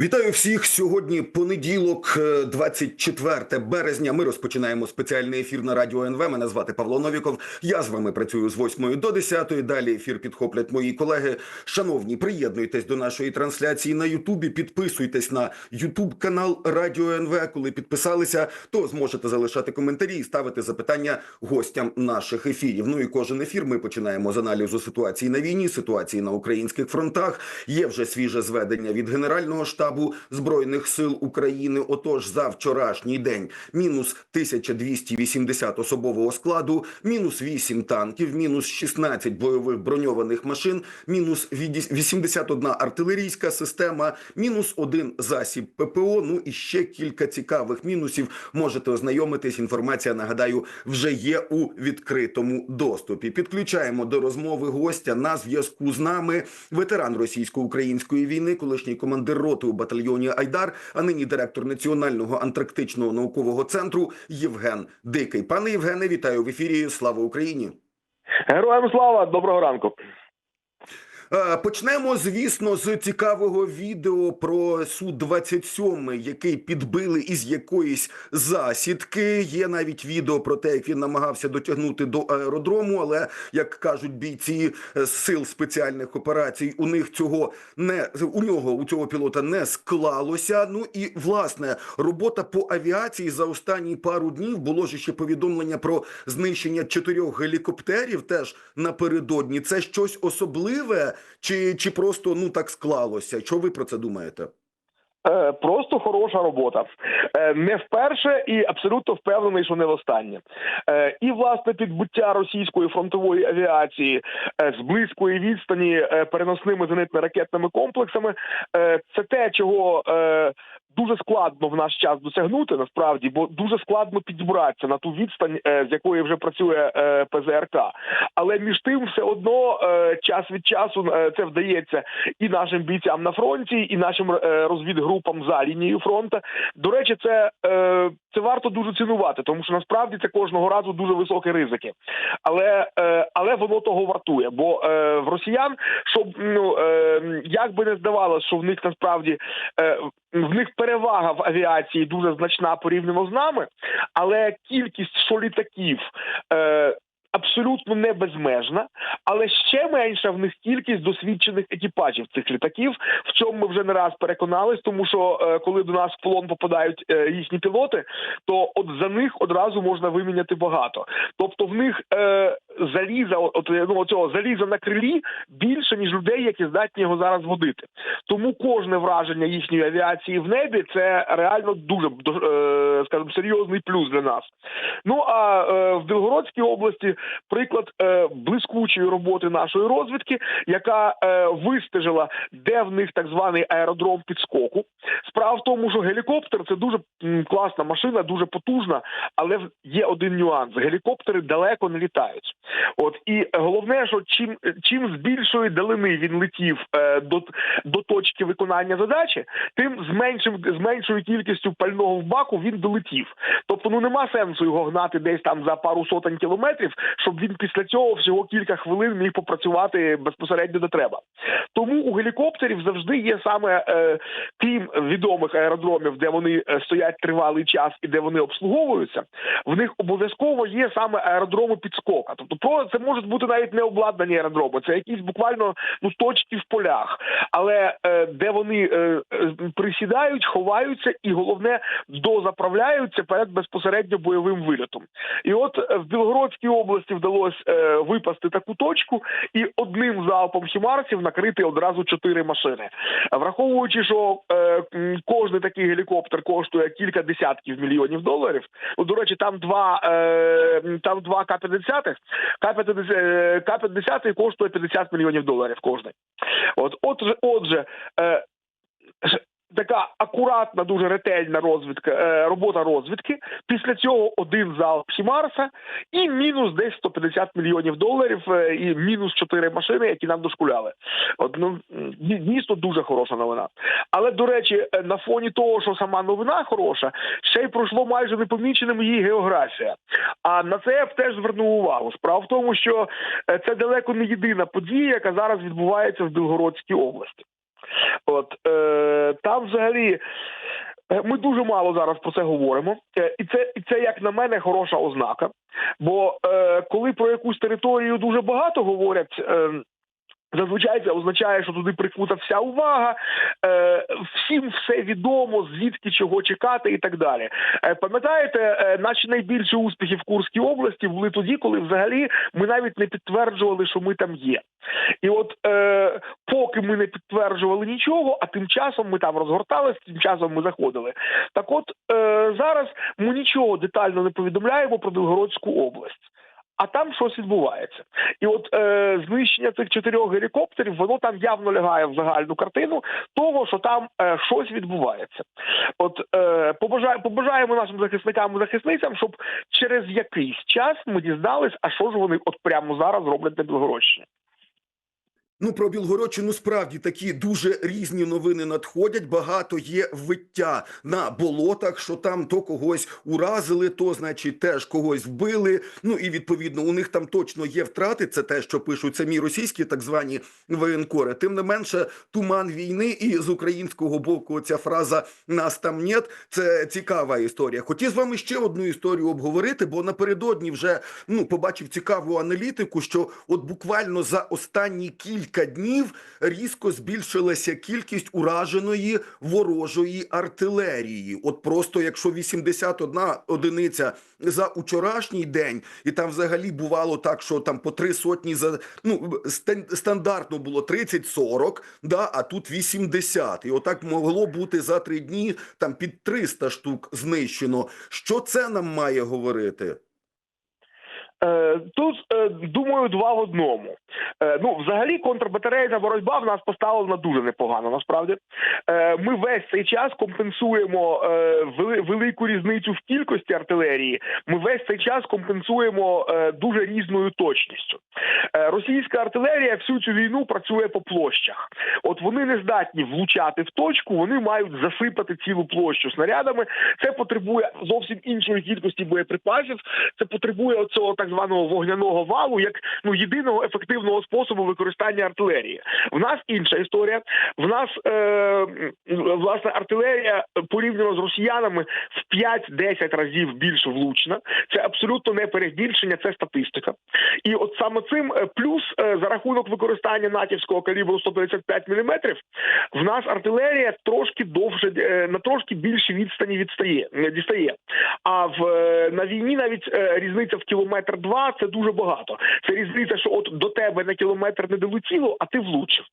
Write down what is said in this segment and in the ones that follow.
Вітаю всіх сьогодні. Понеділок, е, 24 березня. Ми розпочинаємо спеціальний ефір на радіо НВ. Мене звати Павло Новіков. Я з вами працюю з 8 до 10. Далі ефір підхоплять мої колеги. Шановні, приєднуйтесь до нашої трансляції на Ютубі. Підписуйтесь на Ютуб канал Радіо НВ. Коли підписалися, то зможете залишати коментарі і ставити запитання гостям наших ефірів. Ну і кожен ефір ми починаємо з аналізу ситуації на війні, ситуації на українських фронтах. Є вже свіже зведення від генерального штабу збройних сил України. Отож, за вчорашній день мінус 1280 особового складу, мінус 8 танків, мінус 16 бойових броньованих машин, мінус 81 артилерійська система, мінус один засіб ППО. Ну і ще кілька цікавих мінусів. Можете ознайомитись. Інформація нагадаю вже є у відкритому доступі. Підключаємо до розмови гостя на зв'язку з нами. Ветеран російсько-української війни, колишній командир роти батальйоні Айдар, а нині директор Національного антарктичного наукового центру Євген Дикий. Пане Євгене, вітаю в ефірі. Слава Україні! Героям слава, доброго ранку. Е, Почнемо, звісно, з цікавого відео про су 27 який підбили із якоїсь засідки. Є навіть відео про те, як він намагався дотягнути до аеродрому. Але як кажуть бійці е, сил спеціальних операцій, у них цього не у нього у цього пілота не склалося. Ну і власне робота по авіації за останні пару днів було ж ще повідомлення про знищення чотирьох гелікоптерів. Теж напередодні. Це щось особливе. Чи, чи просто ну так склалося? Що ви про це думаєте? Е, Просто хороша робота. Е, Не вперше і абсолютно впевнений, що не востаннє. останнє. І власне підбуття російської фронтової авіації е, з близької відстані е, переносними зенитно-ракетними комплексами е, це те, чого е, дуже складно в наш час досягнути насправді, бо дуже складно підібратися на ту відстань, е, з якої вже працює е, ПЗРК. Але між тим, все одно е, час від часу це вдається і нашим бійцям на фронті, і нашим розвідгрупам за лінією фронту. До речі, це, це варто дуже цінувати, тому що насправді це кожного разу дуже високі ризики. Але, е, але воно того вартує. Бо е, в росіян, щоб ну е, як би не здавалося, що в них насправді в них перевага в авіації дуже значна порівняно з нами, але кількість що літаків. Абсолютно не безмежна, але ще менша в них кількість досвідчених екіпажів цих літаків. В чому ми вже не раз переконались, тому що е, коли до нас в полон попадають е, їхні пілоти, то от за них одразу можна виміняти багато. Тобто в них е, заліза, от ну цього заліза на крилі більше ніж людей, які здатні його зараз водити. Тому кожне враження їхньої авіації в небі це реально дуже е, скажімо, серйозний плюс для нас. Ну а е, в Білгородській області приклад е, блискучої роботи нашої розвідки, яка вистежила, де в них так званий аеродром підскоку. Справа в тому, що гелікоптер це дуже класна машина, дуже потужна, але є один нюанс: гелікоптери далеко не літають. От і головне, що чим чим з більшої далини він летів е, до, до точки виконання задачі, тим з меншим з меншою кількістю пального в баку він долетів. Тобто, ну нема сенсу його гнати десь там за пару сотень кілометрів, щоб він після цього всього кілька хвилин міг попрацювати безпосередньо де треба. Тому у гелікоптерів завжди є саме е, крім відомих аеродромів, де вони е, стоять тривалий час і де вони обслуговуються. В них обов'язково є саме аеродроми підскока. Тобто, про це можуть бути навіть не обладнані аеродроми, це якісь буквально ну точки в полях, але е, де вони е, присідають, ховаються, і головне дозаправляються перед безпосередньо бойовим вильотом. І от е, в Білгородській області вдалося е, випасти таку точку і одним залпом хімарсів накрити одразу чотири машини. Враховуючи, що е, кожний такий гелікоптер коштує кілька десятків мільйонів доларів. Ну, до речі, там два е, там два К-50, К-50, е, К-50 коштує 50 мільйонів доларів кожний. От, отже, отже, е, така акуратна, дуже ретельна розвідка, е, робота розвідки. Після цього один залп Хімарса і мінус десь 150 мільйонів доларів, е, і мінус 4 машини, які нам дошкуляли. От, ну, ді- дійсно дуже хороша новина. Але до речі, е, на фоні того, що сама новина хороша, ще й пройшло майже непоміченим її географія. А на це я б теж звернув увагу. Справа в тому, що це далеко не єдина подія, яка зараз відбувається в Білгородській області. От е, там взагалі. е, Ми дуже мало зараз про це говоримо, Е, і це і це як на мене хороша ознака. Бо е, коли про якусь територію дуже багато говорять. Е, Зазвичай це означає, що туди прикута вся увага, е, всім все відомо, звідки чого чекати і так далі. Е, пам'ятаєте, е, наші найбільші успіхи в Курській області були тоді, коли взагалі ми навіть не підтверджували, що ми там є. І от е, поки ми не підтверджували нічого, а тим часом ми там розгорталися, тим часом ми заходили. Так от е, зараз ми нічого детально не повідомляємо про Білгородську область. А там щось відбувається, і от е, знищення цих чотирьох гелікоптерів воно там явно лягає в загальну картину того, що там е, щось відбувається. От е, побажаємо, побажаємо нашим захисникам і захисницям, щоб через якийсь час ми дізнались, а що ж вони от прямо зараз роблять на Білгородщині. Ну про Білгородщину справді такі дуже різні новини надходять. Багато є виття на болотах, що там то когось уразили, то значить теж когось вбили. Ну і відповідно у них там точно є втрати. Це те, що пишуть самі російські так звані воєнкори. Тим не менше, туман війни, і з українського боку ця фраза нас там нет. Це цікава історія. Хотів з вами ще одну історію обговорити, бо напередодні вже ну побачив цікаву аналітику, що от буквально за останні кілька днів різко збільшилася кількість ураженої ворожої артилерії. От просто якщо 81 одиниця за учорашній день, і там взагалі бувало так, що там по три сотні за ну стандартно було 30-40, да, а тут 80. І отак могло бути за три дні там під 300 штук знищено. Що це нам має говорити? Е, Тут е, думаю, два в одному. Е, Ну, взагалі, контрбатарейна боротьба в нас поставлена дуже непогано. Насправді, ми весь цей час компенсуємо велику різницю в кількості артилерії. Ми весь цей час компенсуємо дуже різною точністю. Російська артилерія всю цю війну працює по площах. От вони не здатні влучати в точку, вони мають засипати цілу площу снарядами. Це потребує зовсім іншої кількості боєприпасів. Це потребує оцього так званого вогняного валу, як ну єдиного ефективного способу використання артилерії. В нас інша історія. В нас е, власне артилерія порівняно з росіянами в 5-10 разів більш влучна. Це абсолютно не перебільшення, це статистика. І от саме цим е, плюс е, за рахунок використання натівського калібру 155 мм, в нас артилерія трошки довше е, на трошки більшій відстані відстає дістає. А в на війні навіть різниця в кілометр два це дуже багато. Це різниця, що от до тебе на кілометр не долетіло, а ти влучив.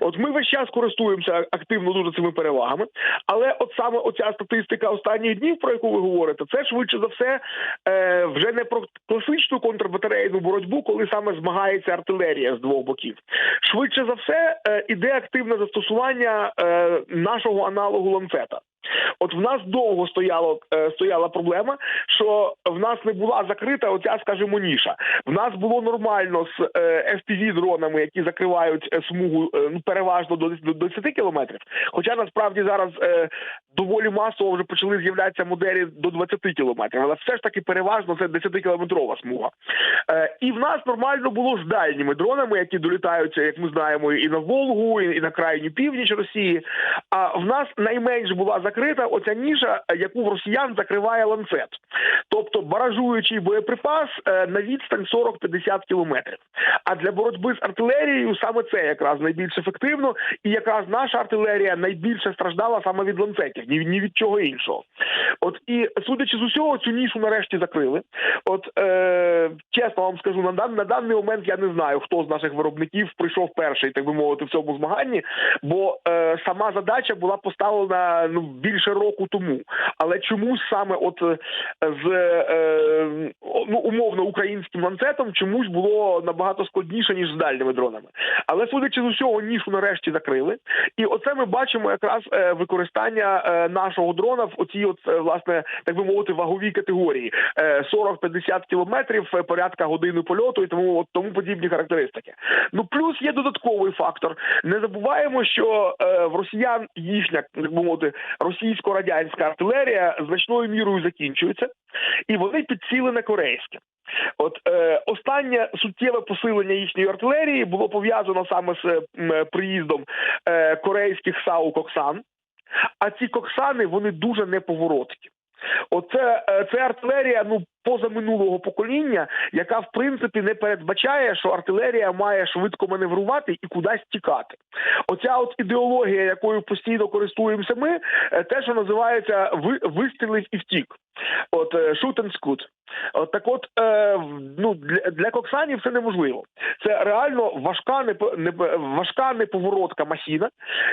От ми весь час користуємося активно дуже цими перевагами. Але от саме оця статистика останніх днів, про яку ви говорите, це швидше за все е, вже не про класичну контрбатарейну боротьбу, коли саме змагається артилерія з двох боків. Швидше за все е, іде активне застосування е, нашого аналогу ланцета. От в нас довго стояло е, стояла проблема, що в нас не була закрита оця, скажімо, ніша. В нас було нормально з е, fpv дронами, які закривають е, смугу ну переважно до, до 10 кілометрів. Хоча насправді зараз доволі масово вже почали з'являтися моделі до 20 кілометрів, але все ж таки переважно це 10-кілометрова смуга. І в нас нормально було з дальніми дронами, які долітаються, як ми знаємо, і на Волгу, і на крайню північ Росії. А в нас найменш була закрита оця ніша, е, яку в росіян закриває ланцет, тобто баражуючий боєприпас е, на відстань 40-50 кілометрів. А для боротьби з артилерією саме це якраз найбільш ефективно, і якраз наша артилерія найбільше страждала саме від ланцетів, ні від чого іншого. От і судячи з усього, цю нішу нарешті закрили. От е, чесно вам скажу, на дан на даний момент я не знаю, хто з наших виробників прийшов перший, так би мовити, в цьому змаганні, бо е, сама задача була поставлена ну більше року тому. Але чомусь саме от е, з е, ну умовно українським ланцетом чомусь було набагато складніше ніж з дальніми дронами. Але судячи з усього, нішу нарешті закрили, і оце ми бачимо якраз е, використання нашого дрона в оцій, от власне, так би мовити, ваговій категорії Е, 40-50 кілометрів, порядка години польоту і тому от тому подібні характеристики. Ну плюс є додатковий фактор. Не забуваємо, що в росіян їхня так би мовити російсько-радянська артилерія значною мірою закінчується. і вони підсіли на корейське. От е, останнє суттєве посилення їхньої артилерії було пов'язано саме з е, приїздом е, корейських САУ Коксан. А ці коксани вони дуже неповороткі. Оце е, це артилерія ну позаминулого покоління, яка в принципі не передбачає, що артилерія має швидко маневрувати і кудись тікати. Оця от ідеологія, якою постійно користуємося ми, е, те, що називається вистрілив і втік. От е, shoot and scoot. От так, от е, ну для, для коксанів це неможливо. Це реально важка не, не важка неповоротка махіна,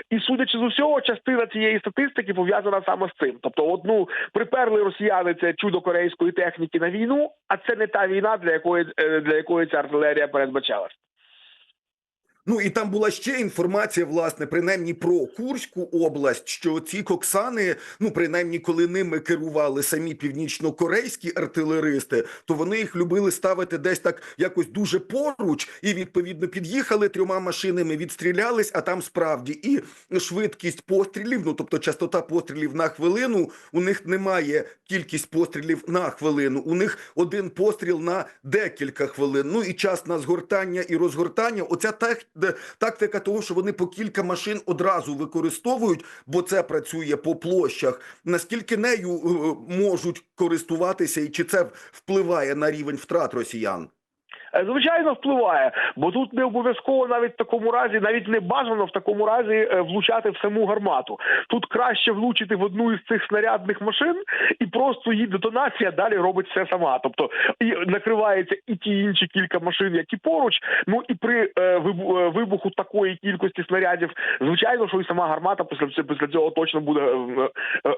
і судячи з усього, частина цієї статистики пов'язана саме з цим. Тобто, ну, приперли росіяни це чудо корейської техніки на війну, а це не та війна, для якої е, для якої ця артилерія передбачалась. Ну і там була ще інформація, власне, принаймні про Курську область, що ці коксани, ну принаймні, коли ними керували самі північно-корейські артилеристи, то вони їх любили ставити десь так якось дуже поруч, і відповідно під'їхали трьома машинами, відстрілялись. А там справді і швидкість пострілів, ну тобто частота пострілів на хвилину. У них немає кількість пострілів на хвилину. У них один постріл на декілька хвилин. Ну і час на згортання і розгортання. Оця тех... тактика того, що вони по кілька машин одразу використовують, бо це працює по площах. Наскільки нею е, можуть користуватися, і чи це впливає на рівень втрат росіян? Е, Звичайно, впливає, бо тут не обов'язково навіть в такому разі, навіть не бажано в такому разі е, влучати в саму гармату. Тут краще влучити в одну із цих снарядних машин, і просто її детонація далі робить все сама. Тобто і накривається і ті інші кілька машин, які поруч. Ну і при е, вибуху такої кількості снарядів, звичайно, що і сама гармата після після цього точно буде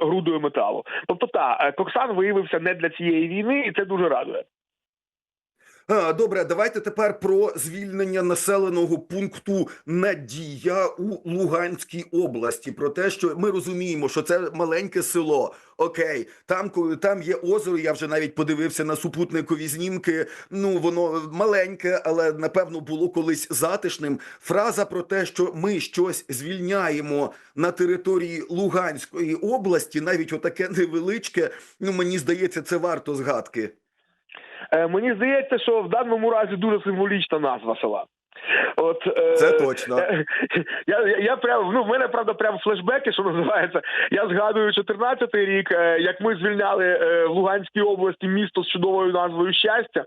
грудою металу. Тобто, та Коксан виявився не для цієї війни, і це дуже радує. Добре, давайте тепер про звільнення населеного пункту Надія у Луганській області. Про те, що ми розуміємо, що це маленьке село. Окей, там коли там є озеро. Я вже навіть подивився на супутникові знімки. Ну воно маленьке, але напевно було колись затишним. Фраза про те, що ми щось звільняємо на території Луганської області, навіть отаке невеличке. Ну мені здається, це варто згадки. Е, Мені здається, що в даному разі дуже символічна назва села. От е, Це точно. е, Я, я, я прям ну в мене правда прям флешбеки, що називається. Я згадую 14-й рік, е, як ми звільняли е, в Луганській області місто з чудовою назвою щастя.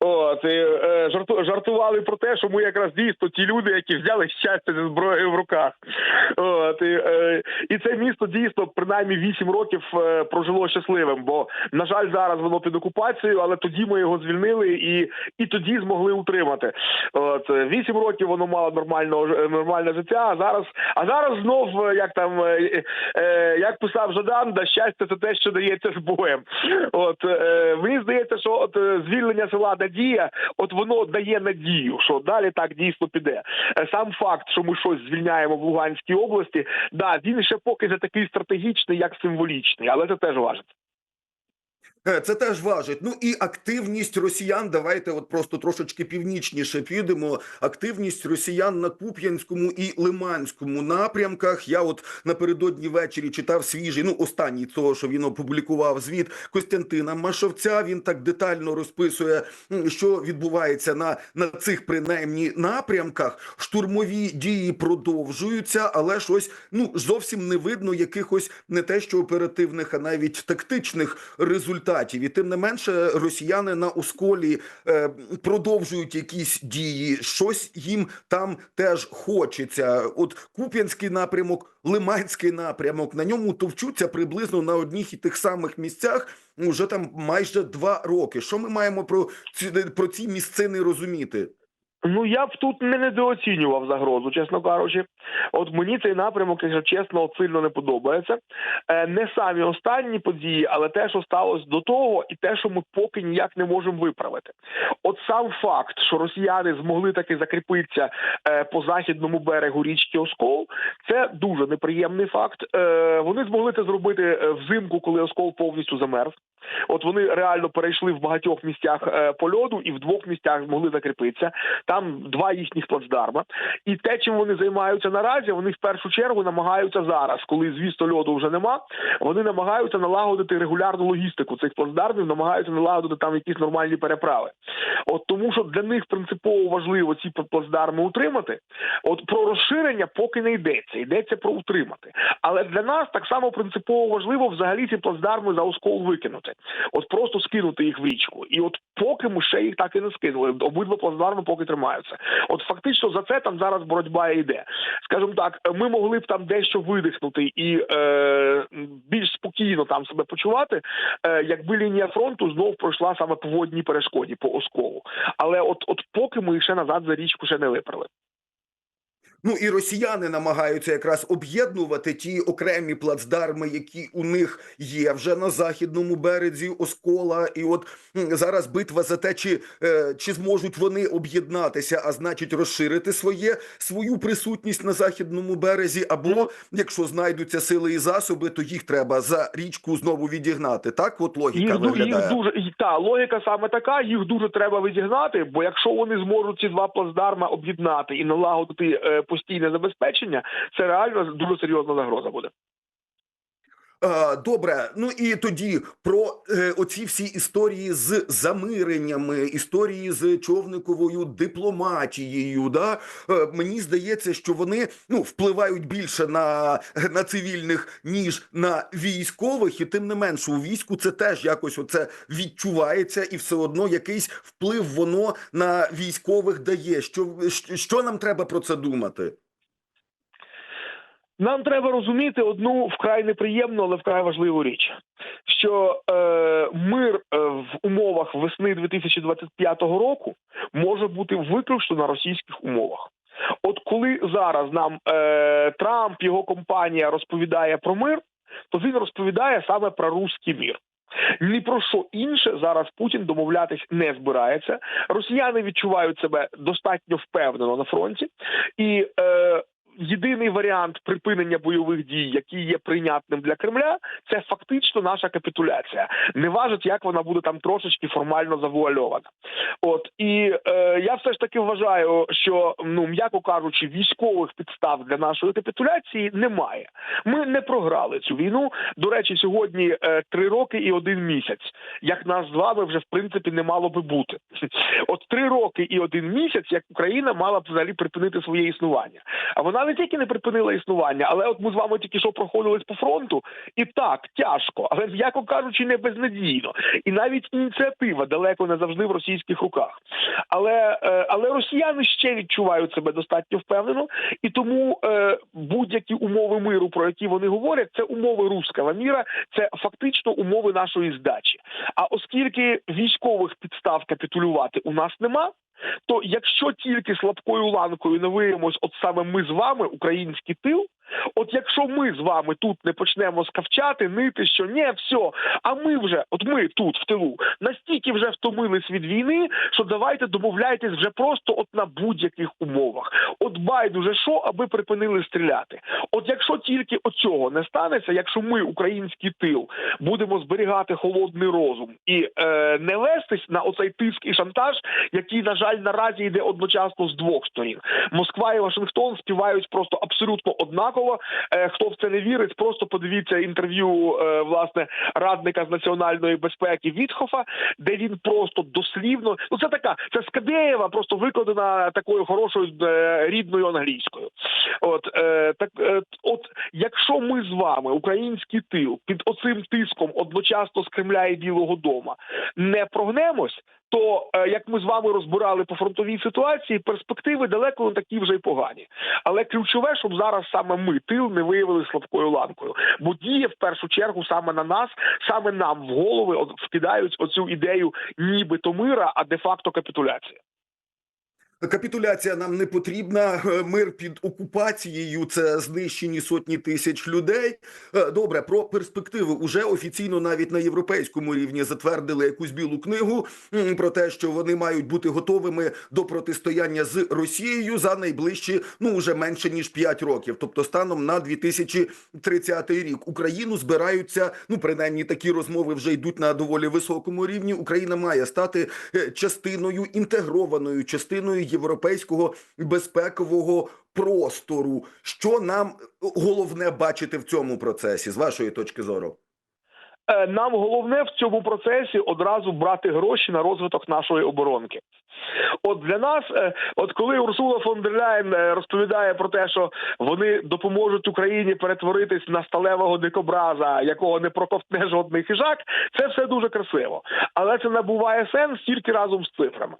От і, е, жарту, жартували про те, що ми якраз дійсно ті люди, які взяли щастя зі зброєю в руках. От і, е, і це місто дійсно принаймні 8 років е, прожило щасливим. Бо на жаль, зараз воно під окупацією, але тоді ми його звільнили і, і тоді змогли утримати. От е, 8 років воно мало нормального ж- нормальне життя. А зараз, а зараз знов е, як там е, е, як писав Жадан, да щастя це те, що дається з боєм. От е, мені здається, що от е, звільнення села Надія, от воно дає надію, що далі так дійсно піде. Е, Сам факт, що ми щось звільняємо в Луганській області, да він ще поки не такий стратегічний, як символічний, але це теж важить. Е, Це теж важить. Ну і активність росіян. Давайте от просто трошечки північніше підемо. Активність росіян на Куп'янському і Лиманському напрямках. Я от напередодні ввечері читав свіжий, ну останній того, що він опублікував звіт Костянтина Машовця. Він так детально розписує, що відбувається на, на цих принаймні напрямках. Штурмові дії продовжуються, але щось ну зовсім не видно якихось не те, що оперативних, а навіть тактичних результатів. І тим не менше, росіяни на осколі е, продовжують якісь дії. Щось їм там теж хочеться. От Куп'янський напрямок, Лиманський напрямок. На ньому товчуться приблизно на одніх і тих самих місцях. Уже там майже два роки. Що ми маємо про ці про ці місцини розуміти? Ну я б тут не недооцінював загрозу, чесно кажучи. От мені цей напрямок, якщо чесно, сильно не подобається. Е, не самі останні події, але те, що сталося до того, і те, що ми поки ніяк не можемо виправити. От сам факт, що росіяни змогли таки закріпитися е, по західному берегу річки Оскол, це дуже неприємний факт. Е, вони змогли це зробити взимку, коли Оскол повністю замерз. От вони реально перейшли в багатьох місцях по льоду і в двох місцях змогли закріпитися. Там два їхніх плацдарма. І те, чим вони займаються наразі, вони в першу чергу намагаються зараз, коли звісно льоду вже нема. Вони намагаються налагодити регулярну логістику цих плацдармів, намагаються налагодити там якісь нормальні переправи. От тому, що для них принципово важливо ці плацдарми утримати. От про розширення поки не йдеться, йдеться про утримати. Але для нас так само принципово важливо взагалі ці плацдарми за оскол викинути. От просто скинути їх в річку. І от поки ми ще їх так і не скинули. Обидва плацдарми поки тримаються. От фактично за це там зараз боротьба йде. Скажімо так, ми могли б там дещо видихнути і е, більш спокійно там себе почувати, е, якби лінія фронту знов пройшла саме по водній перешкоді по осколу. Але от, от поки ми ще назад за річку ще не виперли. Ну і росіяни намагаються якраз об'єднувати ті окремі плацдарми, які у них є вже на західному березі Оскола. І от зараз битва за те, чи, е, чи зможуть вони об'єднатися, а значить розширити своє свою присутність на західному березі. Або якщо знайдуться сили і засоби, то їх треба за річку знову відігнати. Так, от логіка Їх, виглядає. їх дуже та логіка саме така. Їх дуже треба відігнати. Бо якщо вони зможуть ці два плацдарма об'єднати і налагодити е, постійне забезпечення, це реально дуже серйозна загроза буде. А, Добре, ну і тоді про е, оці всі історії з замиреннями, історії з човниковою дипломатією. Да? Е, мені здається, що вони ну впливають більше на, на цивільних ніж на військових, і тим не менше у війську це теж якось оце відчувається, і все одно якийсь вплив воно на військових дає. Що, що нам треба про це думати? Нам треба розуміти одну вкрай неприємну, але вкрай важливу річ, що е, мир е, в умовах весни 2025 року може бути виключно на російських умовах. От коли зараз нам е, Трамп його компанія розповідає про мир, то він розповідає саме про руський мір. Ні про що інше зараз Путін домовлятись не збирається. Росіяни відчувають себе достатньо впевнено на фронті, і е, єдиний варіант припинення бойових дій, який є прийнятним для Кремля, це фактично наша капітуляція. Не важить, як вона буде там трошечки формально завуальована. От і е, я все ж таки вважаю, що ну м'яко кажучи, військових підстав для нашої капітуляції немає. Ми не програли цю війну. До речі, сьогодні е, три роки і один місяць, як нас з вами вже в принципі не мало би бути. От три роки і один місяць, як Україна мала б взагалі припинити своє існування. А вона не тільки не припинила існування, але от ми з вами тільки що проходились по фронту, і так тяжко, але м'яко кажучи, не безнадійно. І навіть ініціатива далеко не завжди в російських руках. Але, е, але росіяни ще відчувають себе достатньо впевнено, і тому е, будь-які умови миру, про які вони говорять, це умови руського міра, це фактично умови нашої здачі. А оскільки військових підстав капітулювати у нас нема. То якщо тільки слабкою ланкою не виявимось, от саме ми з вами, український тил, от якщо ми з вами тут не почнемо скавчати, нити, що не все, а ми вже, от ми тут в тилу, настільки вже втомились від війни, що давайте домовляйтесь вже просто от на будь-яких умовах. От байдуже що, аби припинили стріляти. От якщо тільки оцього не станеться, якщо ми, український тил, будемо зберігати холодний розум і е, не вестись на оцей тиск і шантаж, який, на жаль, наразі йде одночасно з двох сторін. Москва і Вашингтон співають просто абсолютно однаково. Е, хто в це не вірить, просто подивіться інтерв'ю е, власне радника з національної безпеки Вітхофа, де він просто дослівно ну це така, це Скабєєва, просто викладена такою хорошою е, рідною англійською. От так, от якщо ми з вами, український тил, під оцим тиском одночасно з Кремля і Білого Дома не прогнемось. То е, як ми з вами розбирали по фронтовій ситуації, перспективи далеко не такі вже й погані. Але ключове, щоб зараз саме ми тил не виявили слабкою ланкою, бо діє в першу чергу саме на нас, саме нам в голови вкидають оцю ідею нібито мира, а де-факто капітуляція. Капітуляція нам не потрібна. Е, Мир під окупацією це знищені сотні тисяч людей. Е, Добре, про перспективи уже офіційно навіть на європейському рівні затвердили якусь білу книгу про те, що вони мають бути готовими до протистояння з Росією за найближчі ну уже менше ніж 5 років, тобто станом на 2030 рік. Україну збираються. Ну принаймні такі розмови вже йдуть на доволі високому рівні. Україна має стати е, частиною інтегрованою частиною європейського безпекового простору. Що нам головне бачити в цьому процесі, з вашої точки зору? Е, Нам головне в цьому процесі одразу брати гроші на розвиток нашої оборонки. От для нас, е, от коли Урсула фон дер Ляєн е, розповідає про те, що вони допоможуть Україні перетворитись на сталевого дикобраза, якого не проковтне жодний хижак, це все дуже красиво. Але це набуває сенс тільки разом з цифрами.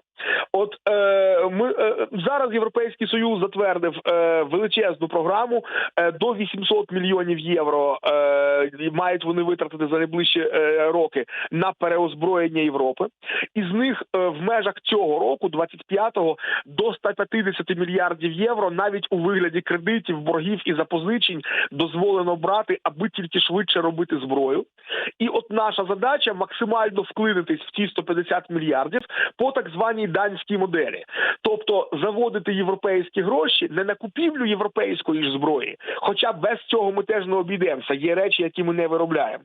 От е, ми е, зараз Європейський Союз затвердив е, величезну програму е, до 800 мільйонів євро. Е, мають вони витратити за найближчі е, роки на переозброєння Європи. Із них е, в межах цього року, 25-го, до 150 мільярдів євро, навіть у вигляді кредитів, боргів і запозичень дозволено брати, аби тільки швидше робити зброю. І от наша задача максимально вклинитись в ці 150 мільярдів по так званій данській моделі, тобто заводити європейські гроші не на купівлю європейської ж зброї, хоча без цього ми теж не обійдемося. Є речі, які ми не виробляємо.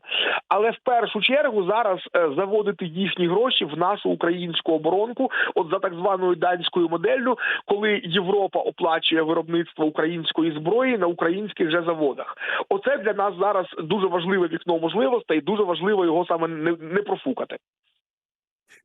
Але в першу чергу зараз е, заводити їхні гроші в нашу українську оборонку, от за так званою данською моделлю, коли Європа оплачує виробництво української зброї на українських же заводах. Оце для нас зараз дуже важливе вікно можливостей, дуже важливо його саме не профукати.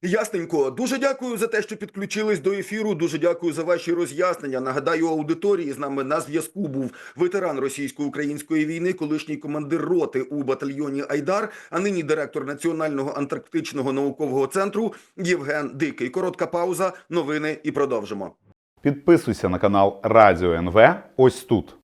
Ясненько, дуже дякую за те, що підключились до ефіру. Дуже дякую за ваші роз'яснення. Нагадаю, аудиторії з нами на зв'язку був ветеран російсько-української війни, колишній командир роти у батальйоні Айдар, а нині директор Національного антарктичного наукового центру Євген Дикий. Коротка пауза, новини і продовжимо. Підписуйся на канал Радіо НВ ось тут.